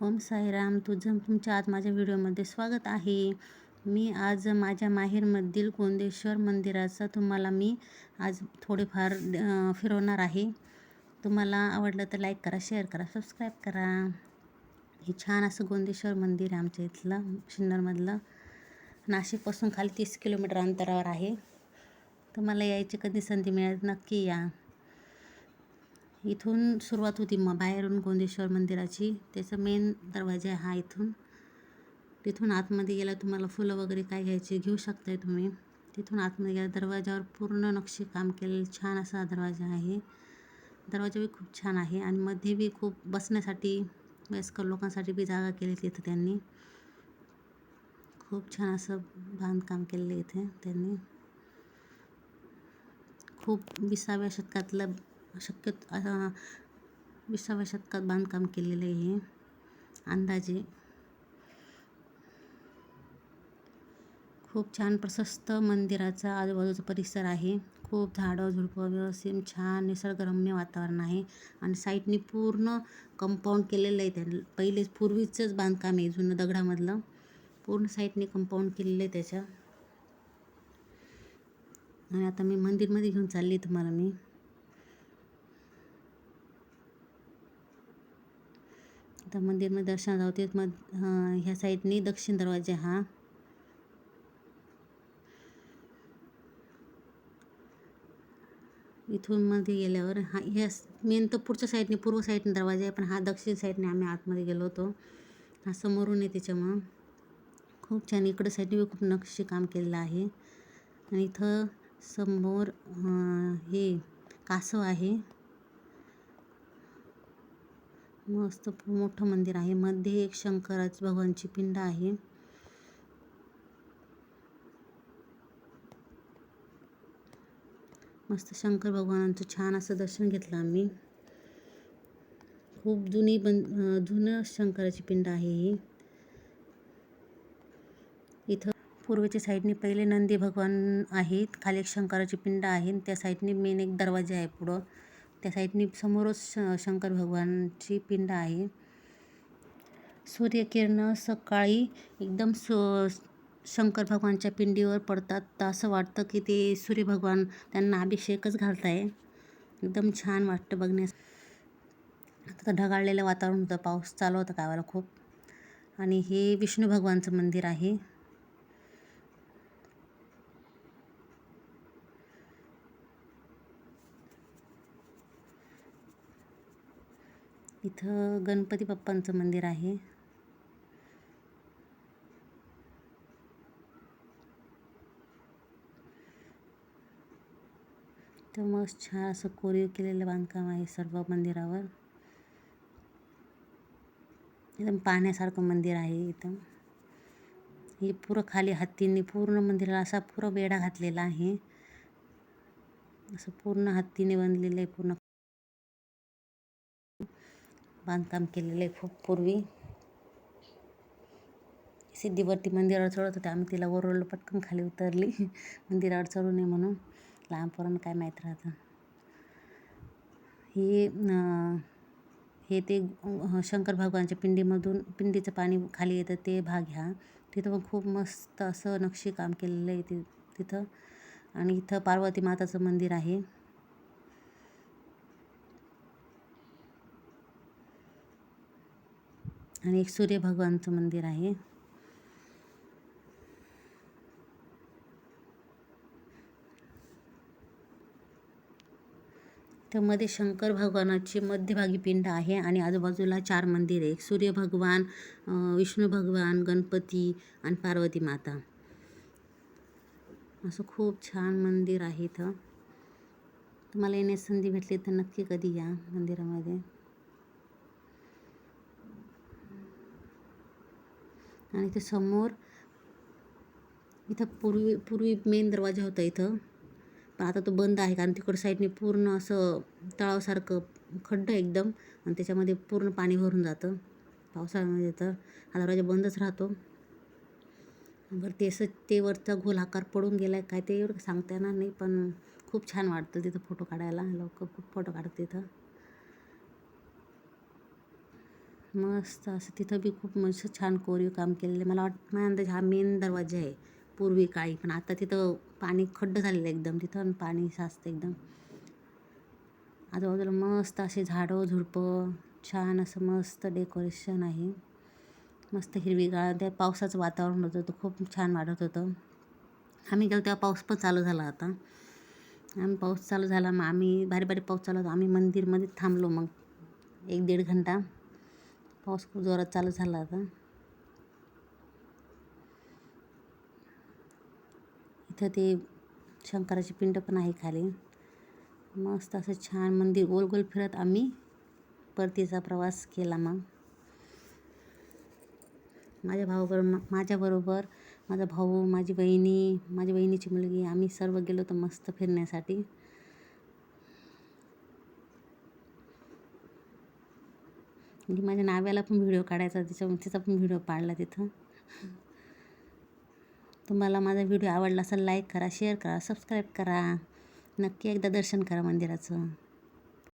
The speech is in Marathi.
ओम साईराम तुझं तुमच्या आज माझ्या व्हिडिओमध्ये स्वागत आहे. मी आज माझ्या माहेरमधील गोंदेश्वर मंदिराचं तुम्हाला मी आज थोडेफार फिरवणार आहे. तुम्हाला आवडलं तर लाईक करा शेअर करा सबस्क्राईब करा. हे छान असं गोंदेश्वर मंदिर आहे आमच्या इथलं शिन्नरमधलं नाशिकपासून खाली तीस किलोमीटर अंतरावर आहे. तुम्हाला यायची कधी संधी मिळेल नक्की या. इथून सुरुवात होती मग बाहेरून गोंदेश्वर मंदिराची. त्याचं मेन दरवाजा हा इथून. तिथून आतमध्ये गेला तुम्हाला फुलं वगैरे काय घ्यायची घेऊ शकताय तुम्ही. तिथून आतमध्ये गेला दरवाजावर पूर्ण नक्षी काम केलेलं छान असा दरवाजा आहे. दरवाजा बी खूप छान आहे आणि मध्ये बी खूप बसण्यासाठी वयस्कर लोकांसाठी बी जागा केली तिथं त्यांनी. खूप छान असं बांधकाम केलेलं इथे त्यांनी. खूप विसाव्या शतकातलं शक्य विसाव्या शतकात बांधकाम केलेलं आहे अंदाजे खूप छान प्रशस्त मंदिराचा आजूबाजूचा परिसर आहे. खूप झाडं झुडपं व्यवस्थित छान निसर्गरम्य वातावरण आहे. आणि साईडनी पूर्ण कंपाऊंड केलेलं आहे त्या पहिलेच पूर्वीचंच बांधकाम आहे जुनं दगडामधलं. पूर्ण साईडने कंपाऊंड केलेलं आहे त्याच्या. आणि आता मी मंदिरमध्ये घेऊन चालली तुम्हाला मी. आता मंदिरमध्ये दर्शन जावते मग ह्या साईडनी दक्षिण दरवाजा हा. इथून मध्ये गेल्यावर हा ह्या मेन तर पुढच्या साईडने पूर्व साईडने दरवाजा आहे. पण हा दक्षिण साईडने आम्ही आतमध्ये गेलो होतो. हा समोरून आहे त्याच्यामुळं. खूप छान इकडं साईडने खूप नक्षी काम केलेलं आहे. आणि इथं समोर हे कासव आहे. मस्त मोठं मंदिर आहे. मध्ये एक शंकराच भगवानची पिंड आहे. मस्त शंकर भगवानांचं छान असं दर्शन घेतलं आम्ही. खूप जुनी बन जुनं शंकराची पिंड आहे ही. इथं पूर्वेच्या साईडने पहिले नंदी भगवान आहेत. खाली एक शंकराची पिंड आहे त्या साईडने मेन एक दरवाजा आहे पुढं. त्या साईडनी समोरच श शंकर भगवानची पिंड आहे. सूर्यकिरणं सकाळी एकदम सो शंकर भगवानच्या पिंडीवर पडतात. तर असं वाटतं की ते सूर्यभगवान त्यांना अभिषेकच घालताय. एकदम छान वाटतं बघण्यास. आता ढगाळलेलं वातावरण होतं. पाऊस चालू होता कावाला खूप. आणि हे विष्णू भगवानचं मंदिर आहे. इथं गणपती बाप्पांचं मंदिर आहे. तर मस्त छान असं कोरीव केलेलं बांधकाम आहे सर्व मंदिरावर. एकदम पाहण्यासारखं मंदिर आहे इथं. हे पुरं खाली हत्तींनी पूर्ण मंदिराला असा पुरं बेडा घातलेला आहे. असं पूर्ण हत्तीने बनलेलं आहे पूर्ण. बांधकाम केलेलं आहे खूप पूर्वी. सिद्धीवरती मंदिरावर चढत होते. आम्ही तिला ओरडलो पटकन खाली उतरली. मंदिरावर चढू नये म्हणून. लहान पोरांना काय माहीत राहतं. हे हे ते शंकर भगवानच्या पिंडीमधून पिंडीचं पाणी खाली येतं ते भाग ह्या तिथं पण खूप मस्त असं नक्षीकाम केलेलं आहे ति तिथं. आणि इथं पार्वती माताचं मंदिर आहे. आणि एक सूर्य भगवानचं मंदिर आहे. त्यामध्ये शंकर भगवानाची मध्यभागी पिंड आहे आणि आजूबाजूला चार मंदिर आहे सूर्य भगवान विष्णू भगवान गणपती आणि पार्वती माता. असं खूप छान मंदिर आहे इथं. तुम्हाला येण्यास संधी भेटली तर नक्की कधी या मंदिरामध्ये? आणि इथे समोर इथं पूर्वी पूर्वी मेन दरवाजा होता इथं. पण आता तो बंद आहे कारण तिकडं साईडने पूर्ण असं तळावसारखं खड्डं एकदम आणि त्याच्यामध्ये पूर्ण पाणी भरून जातं. पावसाळ्यामध्ये तर हा दरवाजा बंदच राहतो. बरं ते असं ते वरचा गोल आकार पडून गेला आहे काय ते एवढं सांगता येणार नाही पण खूप छान वाटतं तिथं फोटो काढायला. लोक खूप फोटो काढतात तिथं. मस्त असं तिथं बी खूप मस्त छान कोरीव काम केलेलं आहे. मला वाट माझ्या अंदाज हा मेन दरवाजा आहे पूर्वी काळी. पण आता तिथं पाणी खड्डं झालेलं आहे एकदम तिथं पाणी साचतं एकदम. आजूबाजूला मस्त असे झाडं झुडपं छान असं मस्त डेकोरेशन आहे. मस्त हिरवीगार त्या पावसाचं वातावरण होतं तर खूप छान वाटत होतं. आम्ही गेलो तेव्हा पाऊस पण चालू झाला आता आम्ही पाऊस चालू झाला मग आम्ही भारी बारीक पाऊस चालू होता. आम्ही मंदिरमध्ये थांबलो मग एक दीड घंटा. पाऊस खूप जोरात चालू झाला होता इथं ते शंकराची पिंड पण आहे खाली. मस्त असं छान मंदिर गोल गोल फिरत आम्ही. परतीचा प्रवास केला मग. माझ्या भावाबरोबर माझ्याबरोबर माझा भाऊ माझी बहिणी माझ्या बहिणीची मुलगी आम्ही सर्व गेलो होतो मस्त फिरण्यासाठी. म्हणजे माझ्या नाव्याला पण व्हिडिओ काढायचा तिच्या तिचा पण व्हिडिओ पाडला तिथं. तुम्हाला माझा व्हिडिओ आवडला असेल लाईक करा शेअर करा सबस्क्राईब करा. नक्की एकदा दर्शन करा मंदिराचं.